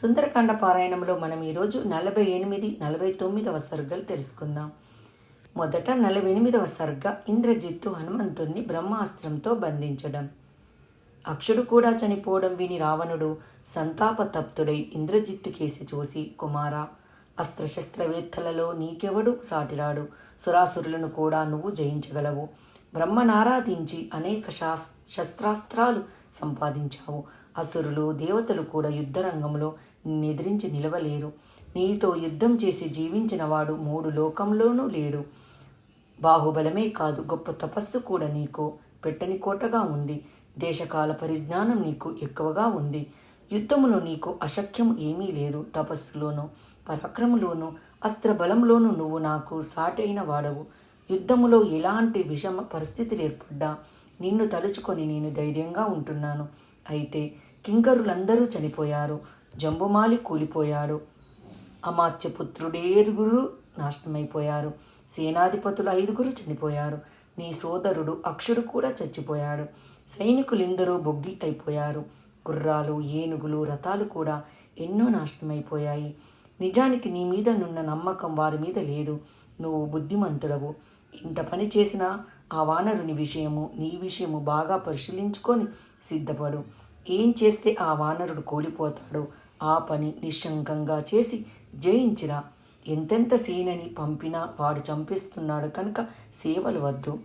సుందరకాండ పారాయణంలో మనం ఈరోజు నలభై ఎనిమిది నలభై తొమ్మిదవ సర్గలు తెలుసుకుందాం. మొదట నలభై ఎనిమిదవ సర్గ ఇంద్రజిత్తు హనుమంతుణ్ణి బ్రహ్మాస్త్రంతో బంధించడం. అక్షుడు కూడా చనిపోవడం విని రావణుడు సంతాపతప్తుడై ఇంద్రజిత్తు కేసి చూసి కుమారా అస్త్రశస్త్రవేత్తలలో నీకెవడు సాటిరాడు? సురాసురులను కూడా నువ్వు జయించగలవు. బ్రహ్మనారాధించి అనేక శాస్ శస్త్రాస్త్రాలు సంపాదించావు. అసురులు దేవతలు కూడా యుద్ధరంగంలో నిద్రించి నిలవలేరు. నీతో యుద్ధం చేసి జీవించిన వాడు మూడు లోకంలోనూ లేడు. బాహుబలమే కాదు గొప్ప తపస్సు కూడా నీకు పెట్టని కోటగా ఉంది. దేశకాల పరిజ్ఞానం నీకు ఎక్కువగా ఉంది. యుద్ధములో నీకు అశక్యం ఏమీ లేదు. తపస్సులోనూ పరాక్రములోను అస్త్రబలంలోనూ నువ్వు నాకు సాటైన వాడవు. యుద్ధములో ఎలాంటి విషమ పరిస్థితులు ఏర్పడ్డా నిన్ను తలుచుకొని నేను ధైర్యంగా ఉంటున్నాను. అయితే కింకరులందరూ చనిపోయారు. జంబుమాలి కూలిపోయాడు. అమాత్యపుత్రుడేరుగురు నాశనమైపోయారు. సేనాధిపతులు ఐదుగురు చనిపోయారు. నీ సోదరుడు అక్షుడు కూడా చచ్చిపోయాడు. సైనికులెందరూ బొగ్గి అయిపోయారు. గుర్రాలు ఏనుగులు రథాలు కూడా ఎన్నో నాశనమైపోయాయి. నిజానికి నీ మీద నున్న నమ్మకం వారి మీద లేదు. నువ్వు బుద్ధిమంతుడవు. ఇంత పని చేసినా ఆ వానరుని విషయము నీ విషయము బాగా పరిశీలించుకొని సిద్ధపడు. ఏం చేస్తే ఆ వానరుడు కోలిపోతాడో ఆ పని నిశ్శంకంగా చేసి జయించిరా. ఎంతెంత సేనని పంపినా వాడు చంపేస్తున్నాడు కనుక సేవలు వద్దు.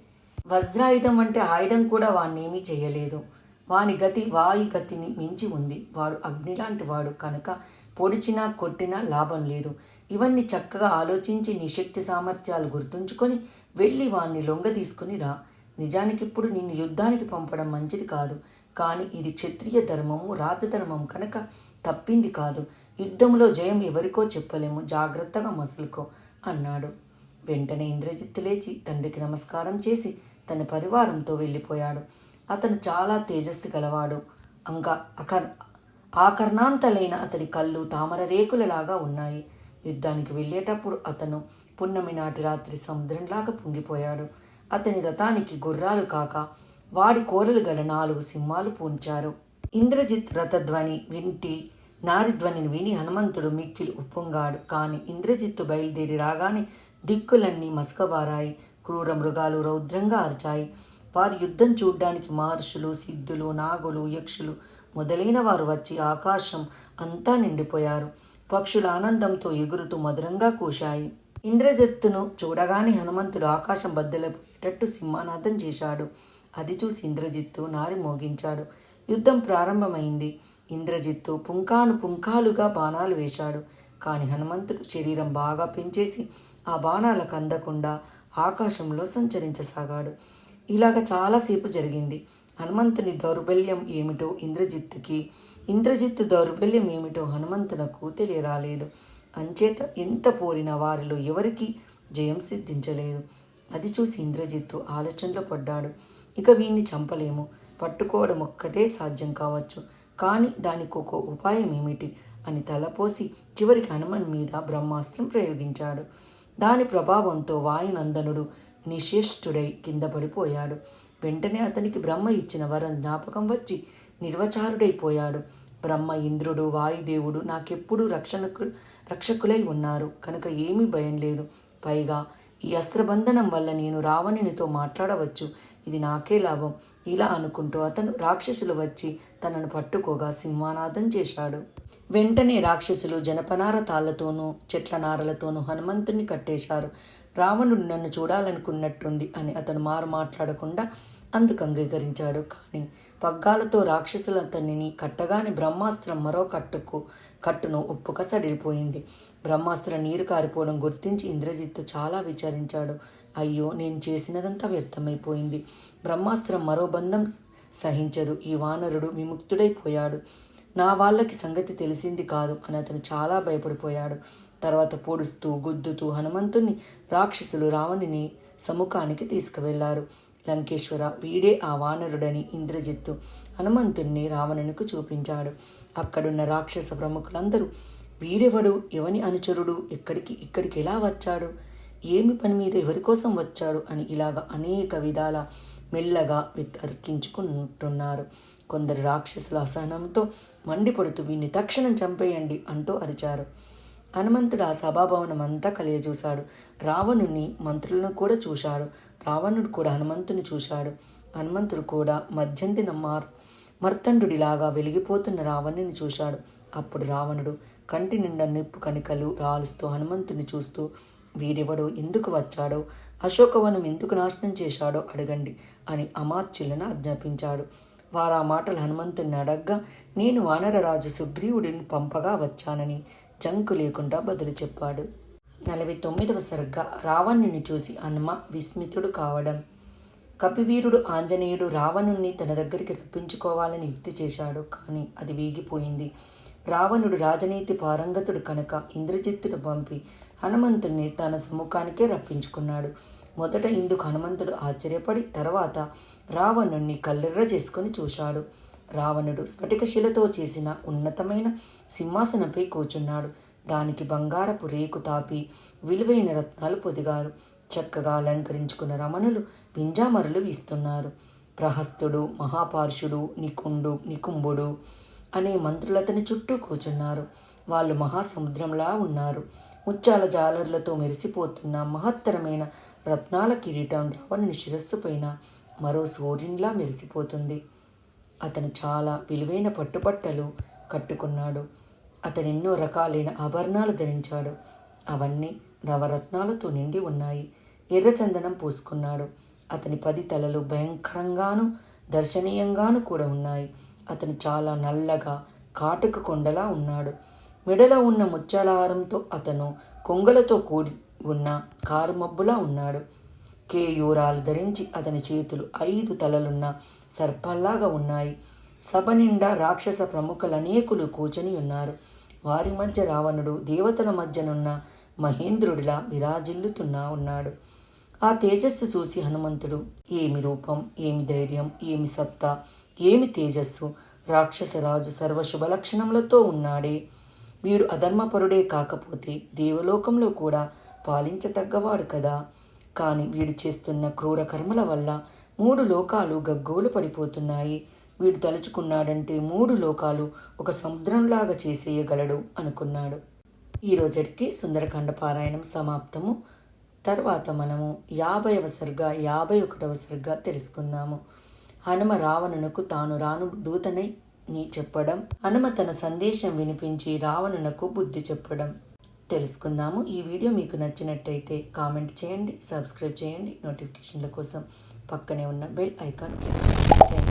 వజ్రాయుధం అంటే ఆయుధం కూడా వాణ్ణేమీ చేయలేదు. వాని గతి వాయు గతిని మించి ఉంది. వాడు అగ్ని లాంటి వాడు కనుక పొడిచినా కొట్టినా లాభం లేదు. ఇవన్నీ చక్కగా ఆలోచించి నీ శక్తి సామర్థ్యాలు గుర్తుంచుకొని వెళ్ళి వాణ్ణి లొంగ తీసుకుని రా. నిజానికిప్పుడు నిన్ను యుద్ధానికి పంపడం మంచిది కాదు. కానీ ఇది క్షత్రియ ధర్మము రాజధర్మం కనుక తప్పింది కాదు. యుద్ధంలో జయం ఎవరికో చెప్పలేము. జాగ్రత్తగా మసులుకో అన్నాడు. వెంటనే ఇంద్రజిత్ లేచి తండ్రికి నమస్కారం చేసి తన పరివారంతో వెళ్ళిపోయాడు. అతను చాలా తేజస్సు గలవాడు. అంకా అకర్ ఆకర్ణాంతలైన అతని కళ్ళు తామర రేకులలాగా ఉన్నాయి. యుద్ధానికి వెళ్ళేటప్పుడు అతను పున్నమి నాటి రాత్రి సముద్రంలాగా పొంగిపోయాడు. అతని రథానికి గుర్రాలు కాక వాడి కోరలు గల నాలుగు సింహాలు పూంచారు. ఇంద్రజిత్ రథధ్వని వింటి నారిధ్వనిని విని హనుమంతుడు మిక్కిలి ఉప్పొంగాడు. కాని ఇంద్రజిత్తు బయలుదేరి రాగానే దిక్కులన్నీ మసకబారాయి. క్రూర మృగాలు రౌద్రంగా అరిచాయి. వారి యుద్ధం చూడ్డానికి మహర్షులు సిద్ధులు నాగులు యక్షులు మొదలైన వారు వచ్చి ఆకాశం అంతా నిండిపోయారు. పక్షుల ఆనందంతో ఎగురుతూ మధురంగా కూశాయి. ఇంద్రజిత్తును చూడగానే హనుమంతుడు ఆకాశం బద్దలపోయేటట్టు సింహానాదం చేశాడు. అది చూసి ఇంద్రజిత్తు నారి మోగించాడు. యుద్ధం ప్రారంభమైంది. ఇంద్రజిత్తు పుంకాను పుంకాలుగా బాణాలు వేశాడు. కాని హనుమంతుడు శరీరం బాగా పెంచేసి ఆ బాణాలకు అందకుండా ఆకాశంలో సంచరించసాగాడు. ఇలాగ చాలాసేపు జరిగింది. హనుమంతుని దౌర్బల్యం ఏమిటో ఇంద్రజిత్తుకి ఇంద్రజిత్తు దౌర్బల్యం ఏమిటో హనుమంతునకు తెలియరాలేదు. అంచేత ఎంత పోరిన వారిలో ఎవరికి జయం సిద్ధించలేదు. అది చూసి ఇంద్రజిత్తు ఆలోచనలో పడ్డాడు. ఇక వీణ్ణి చంపలేము. పట్టుకోవడం ఒక్కటే సాధ్యం కావచ్చు. కానీ దానికి ఒక ఉపాయం ఏమిటి? అని తలపోసి చివరికి హనుమన్ మీద బ్రహ్మాస్త్రం ప్రయోగించాడు. దాని ప్రభావంతో వాయునందనుడు నిశేష్టుడై కింద పడిపోయాడు. వెంటనే అతనికి బ్రహ్మ ఇచ్చిన వరం జ్ఞాపకం వచ్చి నిర్వచారుడైపోయాడు. బ్రహ్మ ఇంద్రుడు వాయుదేవుడు నాకెప్పుడు రక్షణకు రక్షకులై ఉన్నారు. కనుక ఏమీ భయం లేదు. పైగా ఈ అస్త్రబంధనం వల్ల నేను రావణునితో మాట్లాడవచ్చు. ఇది నాకే లాభం. ఇలా అనుకుంటూ అతను రాక్షసులు వచ్చి తనను పట్టుకోగా సింహానాదం చేశాడు. వెంటనే రాక్షసులు జనపనార తాళ్ళతోనూ చెట్ల నారలతోనూ హనుమంతుణ్ణి కట్టేశారు. రావణుడు నన్ను చూడాలనుకున్నట్టుంది అని అతను మారు మాట్లాడకుండా అందుకు అంగీకరించాడు. కానీ పగ్గాలతో రాక్షసులతనిని కట్టగానే బ్రహ్మాస్త్రం మరో కట్టుకు కట్టును ఉప్పుక సడిలిపోయింది. బ్రహ్మాస్త్రం నీరు కారిపోవడం గుర్తించి ఇంద్రజిత్తు చాలా విచారించాడు. అయ్యో నేను చేసినదంతా వ్యర్థమైపోయింది. బ్రహ్మాస్త్రం మరో బంధం సహించదు. ఈ వానరుడు విముక్తుడైపోయాడు. నా వాళ్ళకి సంగతి తెలిసింది కాదు అని అతను చాలా భయపడిపోయాడు. తర్వాత పొడుస్తూ గుద్దుతూ హనుమంతుణ్ణి రాక్షసులు రావణుని సముఖానికి తీసుకువెళ్ళారు లంకేశ్వర వీడే ఆ వానరుడని ఇంద్రజిత్తు హనుమంతుణ్ణి రావణునికి చూపించాడు. అక్కడున్న రాక్షస ప్రముఖులందరూ వీడెవడు? ఎవని అనుచరుడు? ఎక్కడికి ఇక్కడికి ఎలా వచ్చాడు? ఏమి పని మీద ఎవరి కోసం వచ్చాడు? అని ఇలాగ అనేక విధాల మెల్లగా వితర్కించుకుంటున్నారు. కొందరు రాక్షసుల అసహనంతో మండిపడుతూ వీడిని తక్షణం చంపేయండి అంటూ అరిచారు. హనుమంతుడు ఆ సభాభవనం అంతా కలియజూశాడు. రావణుని మంత్రులను కూడా చూశాడు. రావణుడు కూడా హనుమంతుని చూశాడు. హనుమంతుడు కూడా మధ్యంతిన మార్ మర్తండుడిలాగా వెలిగిపోతున్న రావణుని చూశాడు. అప్పుడు రావణుడు కంటి నిండా నిప్పు కణికలు రాలుస్తూ హనుమంతుని చూస్తూ వీడెవడో? ఎందుకు వచ్చాడో? అశోకవనం ఎందుకు నాశనం చేశాడో అడగండి అని అమాత్యులను ఆజ్ఞాపించాడు. వారు ఆ మాటలు హనుమంతుని అడగ్గా నేను వానరరాజు సుగ్రీవుడిని పంపగా వచ్చానని. జంకు లేకుండా బదులు చెప్పాడు. నలభై తొమ్మిదవ సరిగ్గా రావణుని చూసి హనుమ విస్మితుడు కావడం. కపివీరుడు ఆంజనేయుడు రావణుణ్ణి తన దగ్గరికి రప్పించుకోవాలని యుక్తి చేశాడు. కానీ అది వీగిపోయింది. రావణుడు రాజనీతి పారంగతుడు కనుక ఇంద్రజిత్తుడు పంపి హనుమంతుణ్ణి తన సముఖానికే రప్పించుకున్నాడు. మొదట ఇందుకు హనుమంతుడు ఆశ్చర్యపడి తర్వాత రావణుణ్ణి కల్లెర్ర చేసుకుని చూశాడు. రావణుడు స్ఫటికశిలతో చేసిన ఉన్నతమైన సింహాసనంపై కూర్చున్నాడు. దానికి బంగారపు రేకు తాపి విలువైన రత్నాలు పొదిగారు. చక్కగా అలంకరించుకున్న రమణులు వింజామరులు వీస్తున్నారు. ప్రహస్తుడు మహాపార్షుడు నికుండు నికుంభుడు అనే మంత్రులతని చుట్టూ కూర్చున్నారు. వాళ్ళు మహాసముద్రంలా ఉన్నారు. ముత్యాల జాలర్లతో మెరిసిపోతున్న మహత్తరమైన రత్నాల కిరీటం రావణుని శిరస్సుపైన మరో సూర్యునిలా మెరిసిపోతుంది. అతను చాలా విలువైన పట్టుపట్టలు కట్టుకున్నాడు. అతను ఎన్నో రకాలైన ఆభరణాలు ధరించాడు. అవన్నీ నవరత్నాలతో నిండి ఉన్నాయి. ఎర్రచందనం పూసుకున్నాడు. అతని పది తలలు భయంకరంగాను దర్శనీయంగాను కూడా ఉన్నాయి. అతను చాలా నల్లగా కాటుక కొండలా ఉన్నాడు. మెడలో ఉన్న ముత్యాలహారంతో అతను కొంగలతో కూడి ఉన్న కారుమబ్బులా ఉన్నాడు. కేయూరాలు ధరించి అతని చేతులు ఐదు తలలున్న సర్పల్లాగా ఉన్నాయి. సభ నిండా రాక్షస ప్రముఖులు అనేకులు కూర్చొని ఉన్నారు. వారి మధ్య రావణుడు దేవతల మధ్యనున్న మహేంద్రుడిలా విరాజిల్లుతున్నా ఉన్నాడు. ఆ తేజస్సు చూసి హనుమంతుడు ఏమి రూపం ఏమి ధైర్యం ఏమి సత్తా ఏమి తేజస్సు? రాక్షసరాజు సర్వశుభ లక్షణములతో ఉన్నాడే. వీడు అధర్మపరుడే కాకపోతే దేవలోకంలో కూడా పాలించతగ్గవాడు కదా. కానీ వీడు చేస్తున్న క్రూర కర్మల వల్ల మూడు లోకాలు గగ్గోలు పడిపోతున్నాయి. వీడు తలుచుకున్నాడంటే మూడు లోకాలు ఒక సముద్రంలాగా చేసేయగలడు అనుకున్నాడు. ఈ రోజటికి సుందరకాండ పారాయణం సమాప్తము. తర్వాత మనము యాభైవ సరిగా యాభై ఒకటవ సరిగా తెలుసుకుందాము. హనుమ రావణునకు తాను రాను దూతనై నీ చెప్పడం హనుమ తన సందేశం వినిపించి రావణునకు బుద్ధి చెప్పడం. తెలుసుకుందాము. ఈ వీడియో మీకు నచ్చినట్టయితే కామెంట్ చేయండి సబ్స్క్రైబ్ చేయండి. నోటిఫికేషన్ల కోసం పక్కనే ఉన్న బెల్ ఐకాన్ క్లిక్ చేయండి. థ్యాంక్